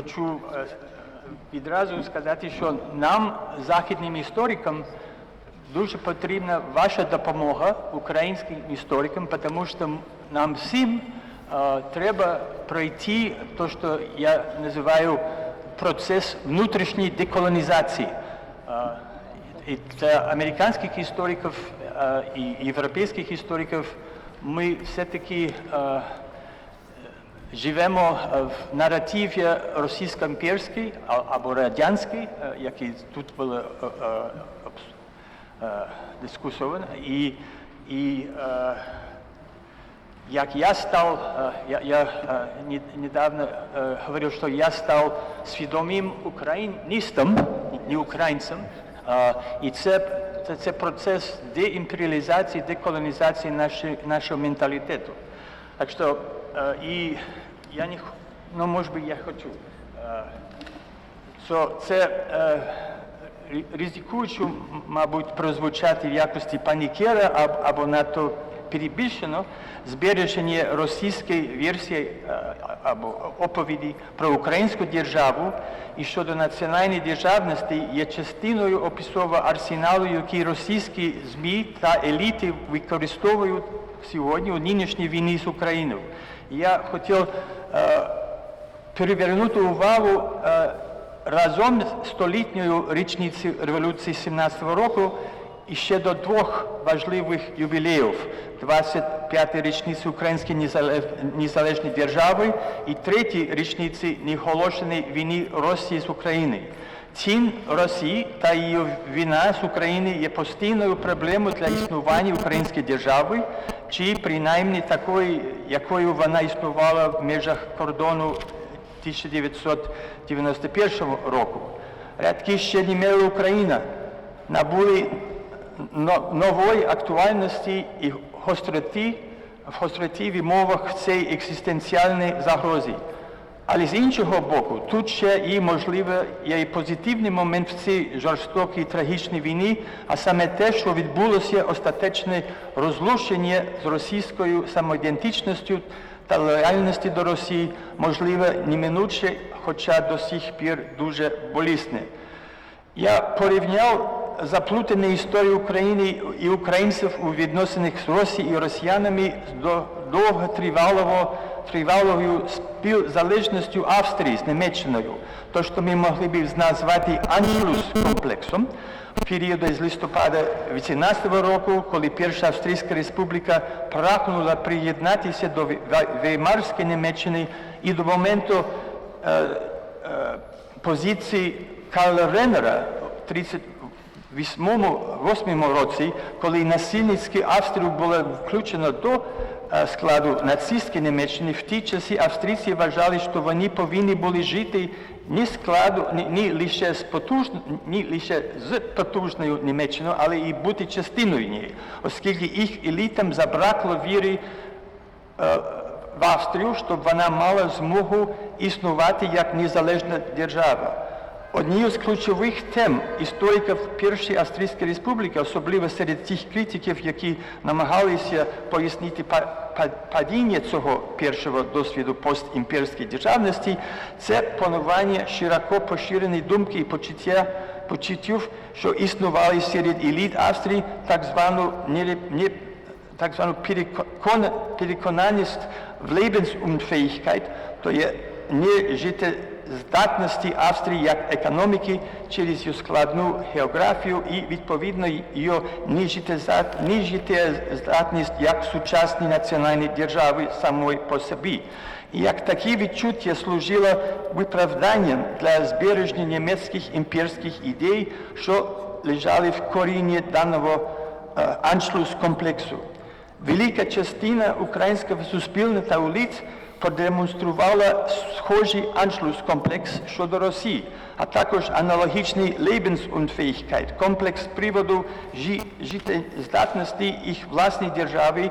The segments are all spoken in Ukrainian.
Хочу е, відразу сказати, що нам, західним історикам, дуже потрібна ваша допомога українським історикам, тому що нам всім е, треба пройти те, що я називаю процес внутрішньої деколонізації. Е, І для американських істориків е, і європейських істориків ми все-таки е, живемо е, в наративі російсько-імперський або радянський, е, який тут було е, дискусовано. І, і як я став, я, я недавно говорив, що я став свідомим україністом, не українцем, і це, це, це процес деімперіалізації, деколонізації нашого менталітету. Так що, і я не, ну, може би, я хочу. е, це е, ризикуючи, мабуть, прозвучати в якості панікера аб- або надто перебільшено, збереження російської версії е, або оповіді про українську державу і щодо національної державності є частиною описового арсеналу, який російські ЗМІ та еліти використовують сьогодні у нинішній війні з Україною. Я хотів е, перевернути увагу е, разом з столітньою річницею революції 17-го року і ще до двох важливих ювілеїв 25 річниці Української незалежної держави і третій річниці неголошеної війни Росії з Україною. Цін Росії та її війна з України є постійною проблемою для існування української держави, чи принаймні такої, якою вона існувала в межах кордону 1991 року. Рядки ще не мали Україна набули нової актуальності і гостроти в гостроті в умовах цієї екзистенціальної загрози. Але з іншого боку, тут ще і можливо є і позитивний момент в цій жорстокій трагічній війні, а саме те, що відбулося остаточне розлучення з російською самоідентичністю та лояльності до Росії, можливо, неминуче, хоча до сих пір дуже болісне. Я порівняв заплутану історію України і українців у відносинах з Росією і росіянами з до- довготривалого тривалою співзалежністю Австрії з Німеччиною. То, що ми могли б назвати аншлюс-комплексом в період з листопада 18 року, коли Перша Австрійська республіка прагнула приєднатися до Ве- Веймарської Німеччини і до моменту е, е, позиції Карла Реннера в 38 році, коли насильницьке Австрію було включено до складу нацистської Німеччини, в ті часи австрійці вважали, що вони повинні були жити не складу, не, не лише з потужн, не лише з потужною Німеччиною, але і бути частиною неї, оскільки їх елітам забракло віри е, в Австрію, щоб вона мала змогу існувати як незалежна держава. Однією з ключових тем істориків Першої Австрійської республіки, особливо серед тих критиків, які намагалися пояснити па- па- падіння цього першого досвіду постімперської державності, це панування широко поширеної думки і почуття почуттів, що існували серед еліт Австрії так звану не, не так звану перекон- переконаність в Lebensunfähigkeit, то є нежиттєздатності Австрії як економіки через її складну географію і відповідно її нежиттєздатність як сучасні національні держави самої по собі. І як такі відчуття служило виправданням для збереження німецьких імперських ідей, що лежали в корінні даного е, аншлюс-комплексу. Велика частина українського суспільства та улиць продемонструвала схожий аншлюс-комплекс щодо Росії, а також аналогічний Lebensunfähigkeit, комплекс приводу жи- життєздатності їх власної держави,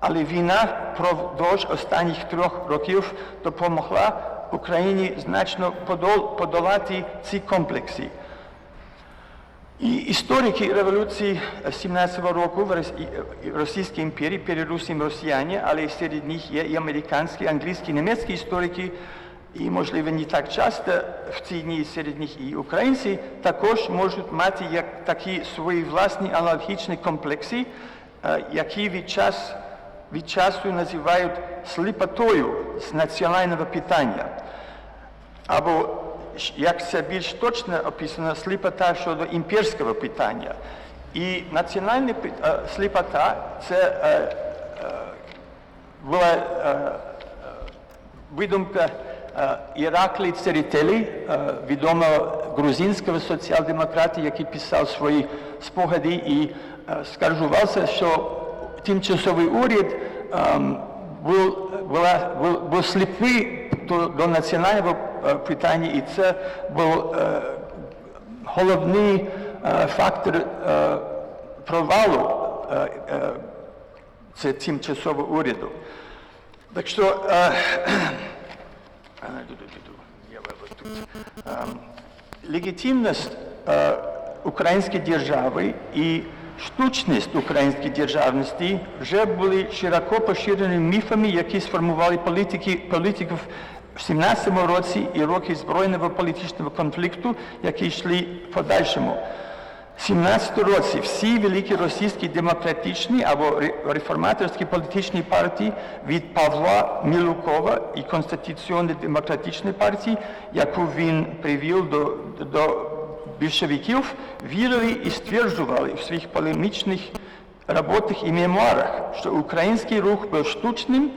але війна впродовж останніх трьох років допомогла Україні значно подол- подолати ці комплекси. І історики революції 17-го року в Російській імперії, передусім росіяни, але серед них є і американські, англійські, німецькі історики, і, можливо, не так часто в ці дні серед них і українці також можуть мати як такі свої власні аналогічні комплекси, е, які від, час, від часу називають сліпотою з національного питання. Або, як це більш точно описано, сліпота щодо імперського питання. І національна е, сліпота це е, е, була видумка Іраклі Церетелі, відомого грузинського соціал-демократа, який писав свої спогади і скаржувався, що тимчасовий уряд ем, був, був, був сліпий до, до національного е, питання, і це був е, головний е, фактор провалу це тимчасового уряду. Так що. Ем, легітимність української держави і штучність української державності вже були широко поширеними міфами, які сформували політики, політиків в 17 році і роки збройного політичного конфлікту, які йшли в подальшому. В 17 році всі великі російські демократичні або реформаторські політичні партії від Павла Мілукова і Конституційно-демократичної партії, яку він привів до, до більшовиків, вірили і стверджували в своїх полемічних роботах і мемуарах, що український рух був штучним,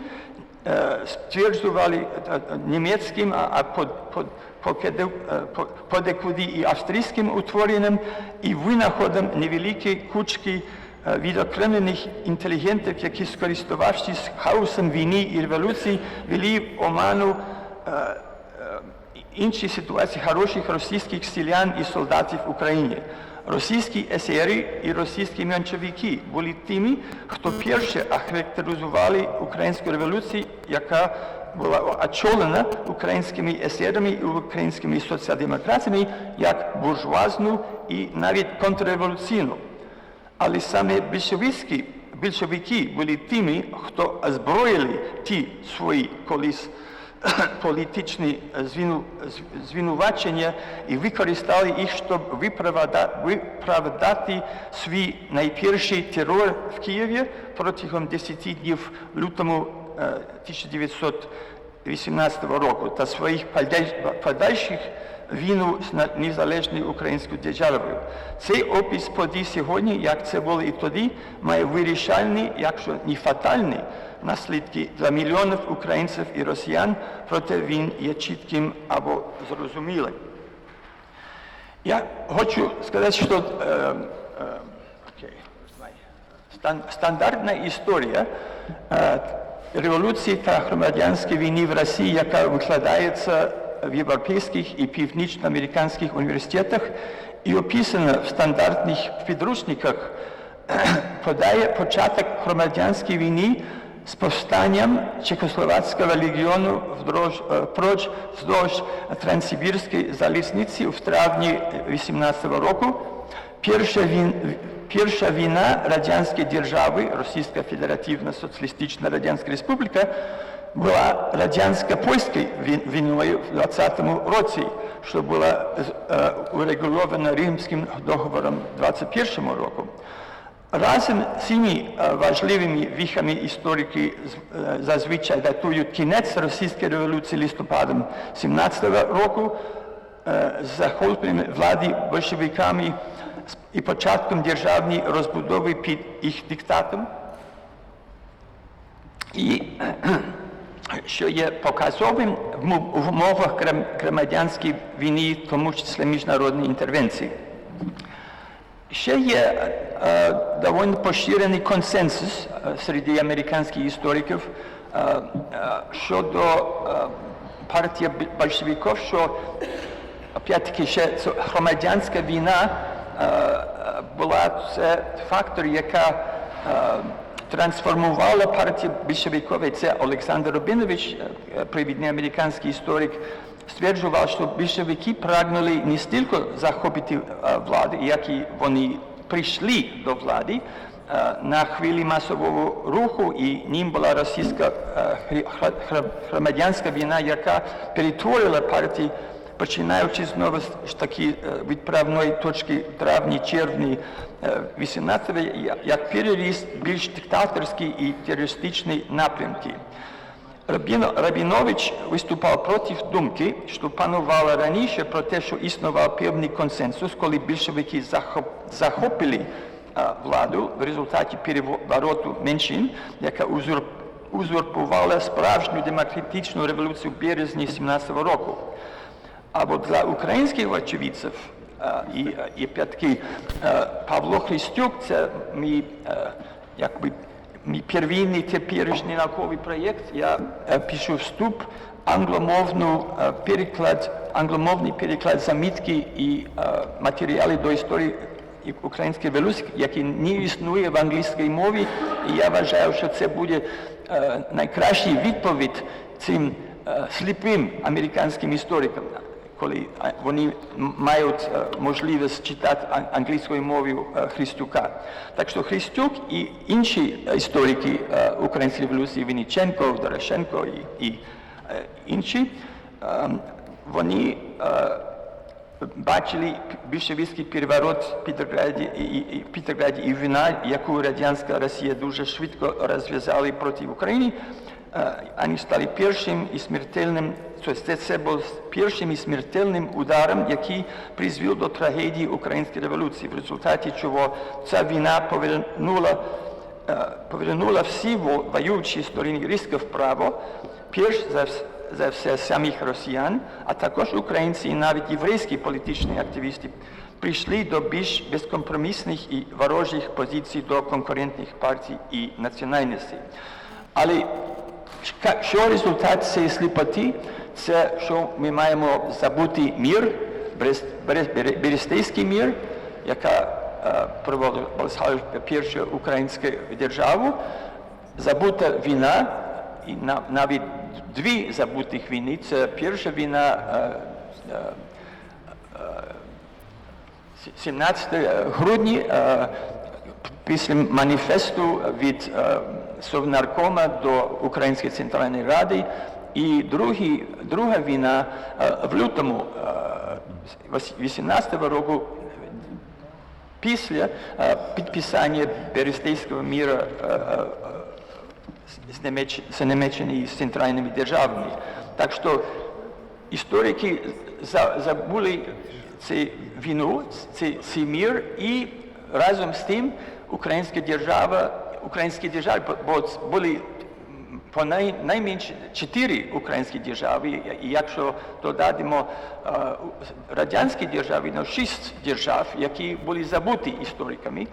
е, стверджували е, е, німецьким, а- подекуди і австрійським утворенням і винаходом невеликої кучки відокремлених інтелігентів, які, скористувавшись хаосом війни і революції, вели оману інші ситуації хороших російських селян і солдатів в Україні. Російські есери і російські меншовики були тими, хто перше охарактеризували українську революцію, яка була очолена українськими есерами і українськими соціал-демократами як буржуазну і навіть контрреволюційну. Але саме більшовицькі, більшовики були тими, хто озброїли ті свої колись політичні звинувачення і використали їх, щоб виправда- виправдати свій найперший терор в Києві протягом 10 днів лютому е, 1918 року та своїх подальших війну з незалежною українською державою. Цей опис подій сьогодні, як це було і тоді, має вирішальні, якщо не фатальні, наслідки для мільйонів українців і росіян, проте він є чітким або зрозумілим. Я хочу сказати, що е, е, стандартна історія е, революції та громадянської війни в Росії, яка викладається в європейських і північноамериканських університетах і описана в стандартних підручниках, подає початок громадянської війни з повстанням Чехословацького легіону вдовж, е, впроч вздовж Транссибірської залізниці в травні 18 року. Радянської держави, Російська Федеративна Соціалістична Радянська Республіка, була радянсько-польською він- війною в 20-му році, що була е, урегульована Римським договором 21 року. Разом з цими важливими віхами історики зазвичай датують кінець російської революції листопадом 17 року з захопленням влади большевиками і початком державної розбудови під їх диктатом. І що є показовим в умовах громадянської війни, в тому числі міжнародної інтервенції. Ще є е, доволі поширений консенсус е, серед американських істориків е, щодо партії большевиків, що опять-таки ще громадянська війна була це фактор, яка трансформувала партію більшовиків. Це Олександр Рубінович, привідний американський історик, захопити е, владу, як і вони прийшли до влади, е, на хвилі масового руху, і ним була російська е, хрі- хра- хра- громадянська війна, яка перетворила партії, починаючи знову з таки е, відправної точки травні-червні 18-го, як переріс більш диктаторські і терористичні напрямки. Проти думки, що панувала раніше про те, що існував певний консенсус, коли більшовики захоп, захопили а, владу в результаті перевороту меншин, яка узур, узурпувала справжню демократичну революцію в березні 17-го року. Або для українських очевидців і, і п'ятки Павло Христюк це мій якби мій первинний теперішній науковий проєкт. Я е, пишу вступ англомовну е, переклад, англомовний переклад замітки і е, матеріали до історії і української революції, який не існує в англійській мові. І я вважаю, що це буде найкращий відповідь цим сліпим американським історикам коли вони мають е, можливість читати англійською мовою е, Христюка. Так що Христюк і інші історики е, української революції, Вінниченко, Дорошенко і, і інші, е, вони бачили більшовицький переворот в Петрограді і, і, і, Петрограді і війна, яку радянська Росія дуже швидко розв'язала проти України. Вони стали першим і смертельним, тобто це, був першим і смертельним ударом, який призвів до трагедії Української революції, в результаті чого ця війна повернула, повернула всі во- воюючі сторони різко вправо, перш за, за все самих росіян, а також українці і навіть єврейські політичні активісти прийшли до більш безкомпромісних і ворожих позицій до конкурентних партій і національностей. Але що результат цієї сліпоти? Це що ми маємо забути мір, Берестейський мір, яка е, проводила перша українська держава, забута війна, і навіть дві забутих війни. Це перша війна е, е, 17 грудня е, після маніфесту від е, Совнаркома до Української центральної ради. І другі, друга війна е, в лютому 18-го року після е, підписання Берестейського міру е, е, з Німеч- з Німеччиною і з центральними державами. Так що історики за- забули цю війну, цей мір, і разом з тим українська держава, українські держави, були по най, найменше чотири українські держави, і якщо додамо е, радянські держави, ну, шість держав, які були забуті істориками.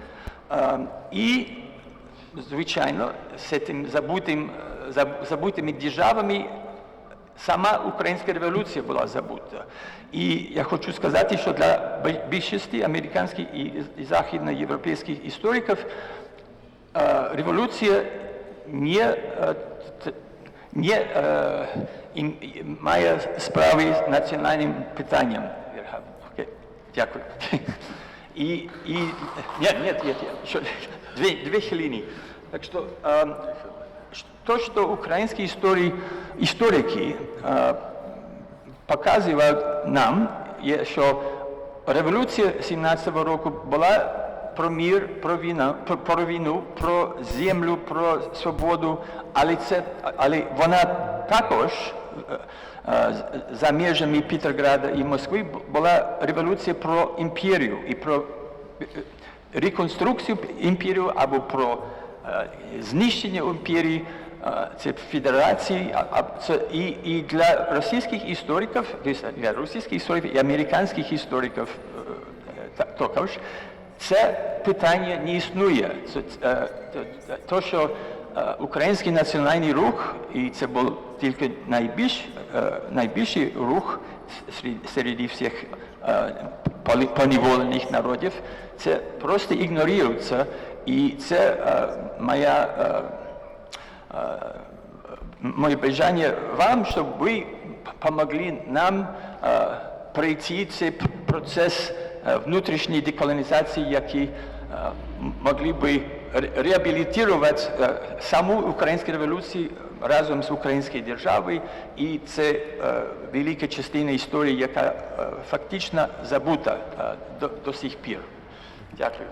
Е, і звичайно, з цим забутим, е, заб- забутими державами сама українська революція була забута. І я хочу сказати, що для більшості американських і, західноєвропейських істориків е, революція не, е, не е, має справи з національним питанням. Дякую. І, і, нет, нет, еще две, две хвилины. Так эм, ш- то, что украинские истории, историки э, показывают нам, є, що революція 17-го року була про мір, про війну, про, про війну, про землю, про свободу, але, це, але вона також е, е, з- за межами Петрограда і Москви бу- була революція про імперію і про е, реконструкцію імперії або про е, знищення імперії, е, це федерації, це і, і для російських істориків, для російських істориків і американських істориків е, також, це питання не існує. Це, е, то, що е, український національний рух, і це був тільки найбільш, е, найбільший рух серед, всіх е, поневолених народів, це просто ігнорується. І це е, моя е, моє бажання вам, щоб ви допомогли нам е, пройти цей процес е, внутрішньої деколонізації, який е, могли би реабілітувати е, саму українську революцію разом з українською державою, і це е, велика частина історії, яка е, фактично забута е, до, до сих пір. Дякую.